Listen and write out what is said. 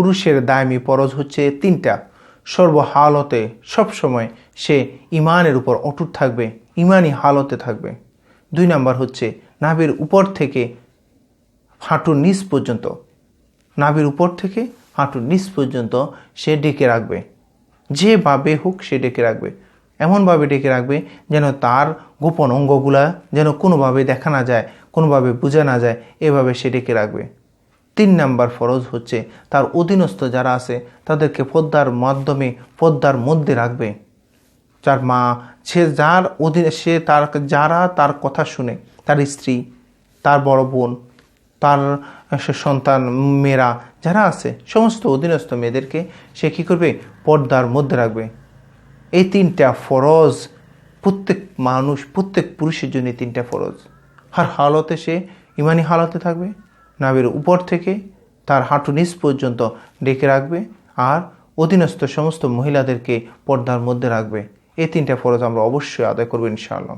পুরুষের দায়মি পরজ হচ্ছে তিনটা। সর্বহালতে সবসময় সে ইমানের উপর অটুট থাকবে ইমানই হালতে থাকবে। দুই নাম্বার হচ্ছে নাভির উপর থেকে হাঁটুর নিচ পর্যন্ত। নাভির উপর থেকে হাঁটুর নিচ পর্যন্ত সে ডেকে রাখবে। যেভাবে হোক সে ডেকে রাখবে। এমনভাবে ডেকে রাখবে যেন তার গোপন অঙ্গগুলা যেন কোনোভাবে দেখা না যায়, কোনোভাবে বোঝা না যায়, এভাবে সে ডেকে রাখবে। তিন নাম্বার ফরজ হচ্ছে তার অধীনস্থ যারা আছে তাদেরকে পদ্মার মাধ্যমে পদ্মার মধ্যে রাখবে। যার মা, সে যার অধীন, সে তার, যারা তার কথা শুনে, তার স্ত্রী, তার বড় বোন, তার সন্তান, মেয়েরা যারা আছে, সমস্ত অধীনস্থ মেয়েদেরকে সে কী করবে? পর্দার মধ্যে রাখবে। এই তিনটা ফরজ, প্রত্যেক মানুষ, প্রত্যেক পুরুষের জন্য তিনটা ফরজ। আর হালতে সে ইমানি হালতে থাকবে। নাবের উপর থেকে তার হাঁটু নিচ পর্যন্ত ডেকে রাখবে আর অধীনস্থ সমস্ত মহিলাদেরকে পর্দার মধ্যে রাখবে। এই তিনটা ফরজ আমরা অবশ্যই আদায় করব ইনশাআল্লাহ।